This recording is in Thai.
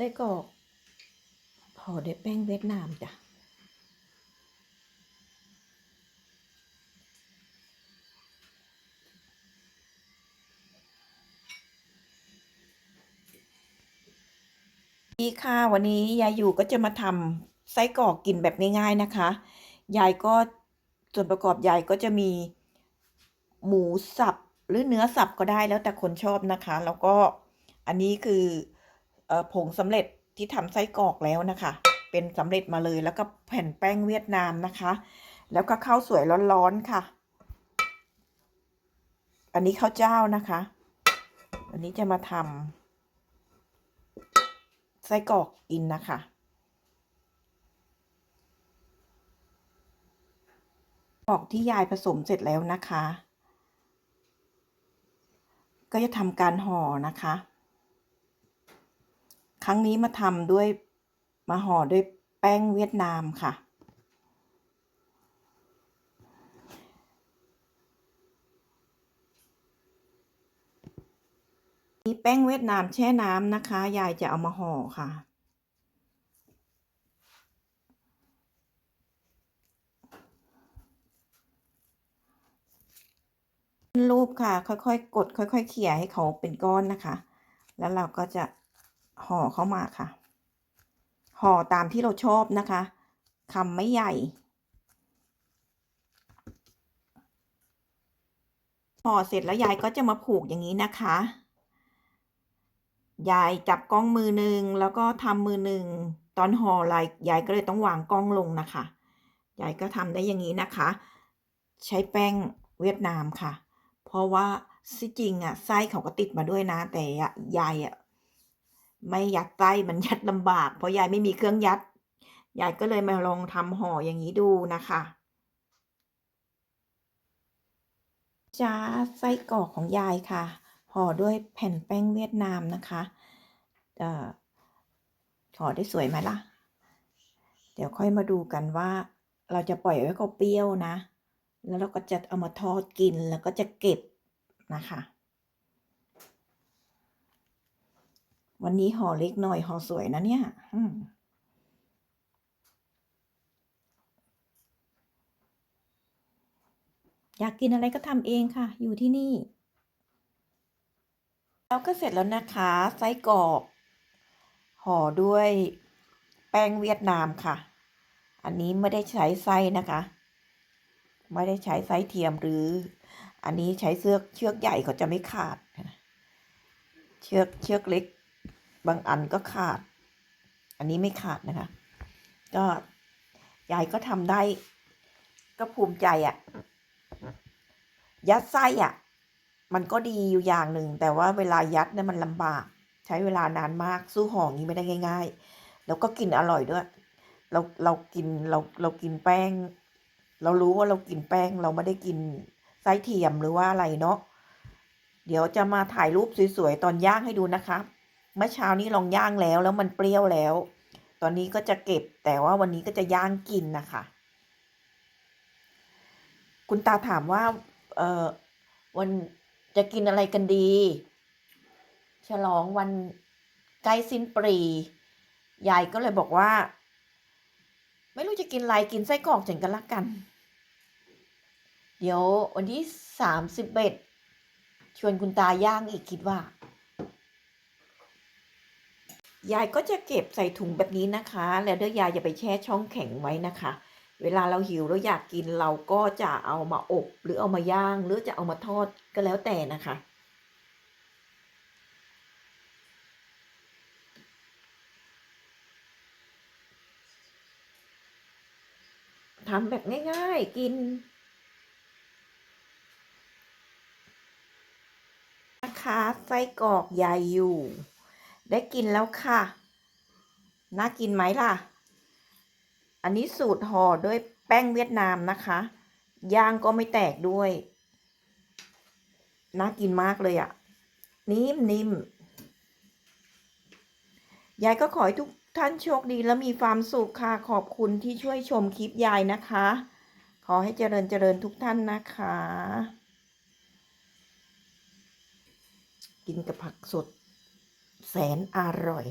ส้กรอกห่อด้วยแป้งเวียดนามจ้ะดีค่ะวันนี้ยายอยู่ก็จะมาทำไส้กรอกกินแบบง่ายๆนะคะ ยายก็ส่วนประกอบยายก็จะมีหมูสับหรือเนื้อสับก็ได้แล้วแต่คนชอบนะคะ แล้วก็อันนี้คือเออ ผงสำเร็จที่ทำไส้กรอกแล้วนะคะ เป็นสำเร็จมาเลยแล้วก็แผ่นแป้งเวียดนามนะคะ แล้วก็ข้าวสวยร้อนๆค่ะ อันนี้ข้าวเจ้านะคะวันนี้จะมาทำไส้กรอกกินนะคะกรอกที่ยายผสมเสร็จแล้วนะคะ ก็จะทำการห่อนะคะ ครั้งนี้มาทำด้วยมาห่อด้วยแป้งเวียดนามค่ะมีแป้งเวียดนามแช่น้ำนะคะ ยายจะเอามาห่อค่ะรูปค่ะ ค่อยๆ กด ค่อย ๆ เขี่ยให้เขาเป็นก้อนนะคะ แล้วเราก็จะ ห่อเข้ามาค่ะ ห่อตามที่เราชอบนะคะคำไม่ใหญ่ ห่อเสร็จแล้วยายก็จะมาผูกอย่างนี้นะคะ ยายจับกล้องมือหนึ่งแล้วก็ทำมือหนึ่งตอนห่อลายยายก็เลยต้องวางกล้องลงนะคะ ยายก็ทำได้อย่างนี้นะคะ ใช้แป้งเวียดนามค่ะ เพราะว่าที่จริงอะไส้เขาก็ติดมาด้วยนะแต่ยายอะ ไม่ยัดไส้มันยัดลำบาก เพราะยายไม่มีเครื่องยัด ยายก็เลยมาลองทำห่ออย่างนี้ดูนะคะจ้าไส้กรอกของยายค่ะ ห่อด้วยแผ่นแป้งเวียดนามนะคะเอ่อห่อได้สวยไหมล่ะ เดี๋ยวค่อยมาดูกันว่าเราจะปล่อยไว้เขาเปรี้ยวนะ แล้วเราก็จะเอามาทอดกินแล้วก็จะเก็บนะคะ วันนี้ห่อเล็กหน่อยห่อสวยนะเนี่ยอยากกินอะไรก็ทำเองค่ะ อยู่ที่นี่เราก็เสร็จแล้วนะคะไส้กรอกห่อด้วยแป้งเวียดนามค่ะ อันนี้ไม่ได้ใช้ไส้นะคะ ไม่ได้ใช้ไส้เทียมหรือ อันนี้ใช้เชือกเชือกใหญ่เขาจะไม่ขาด เชือกเชือกเล็ก บางอันก็ขาด อันนี้ไม่ขาดนะคะ ก็ยายก็ทำได้ ก็ภูมิใจอะ่ะ ยัดไส้อะ่ะ มันก็ดีอยู่อย่างหนึ่ง แต่ว่าเวลายัดเนี่ยมันลำบาก ใช้เวลานานมากสู้ห่อนี้ไม่ได้ง่าย ๆ แล้วก็กินอร่อยด้วย เราเรากินเราเรากินแป้ง เรารู้ว่าเรากินแป้งเราไม่ได้กินไส้เทียมหรือว่าอะไรเนาะเดี๋ยวจะมาถ่ายรูปสวยๆตอนย่างให้ดูนะคะ เมื่อเช้านี้ลองย่างแล้วแล้วมันเปรี้ยวแล้ว ตอนนี้ก็จะเก็บแต่ว่าวันนี้ก็จะย่างกินนะคะ คุณตาถามว่า เออวันจะกินอะไรกันดี ฉลองวันใกล้สิ้นปี ยายก็เลยบอกว่า ไม่รู้จะกินอะไรกินไส้กรอกฉันกันละกัน เดี๋ยววันที่สามสิบเอ็ดชวนคุณตาย่างอีกคิดว่า ยายก็จะเก็บใส่ถุงแบบนี้นะคะ แล้วเดี๋ยวยายจะไปแช่ช่องแข็งไว้นะคะ เวลาเราหิวเราอยากกินเราก็จะเอามาอบ หรือเอามาย่าง หรือจะเอามาทอดก็แล้วแต่นะคะ ทำแบบง่ายๆกินนะคะไส้กรอกยายอยู่ ได้กินแล้วค่ะ น่ากินไหมล่ะ อันนี้สูตรห่อด้วยแป้งเวียดนามนะคะ ย่างก็ไม่แตกด้วย น่ากินมากเลยอะ่ะ นิ่มนิ่มยายก็ขอให้ทุกท่านโชคดีและมีความสุขค่ะ ขอบคุณที่ช่วยชมคลิปยายนะคะ ขอให้เจริญเจริญทุกท่านนะคะ กินกับผักสด แสนอร่อย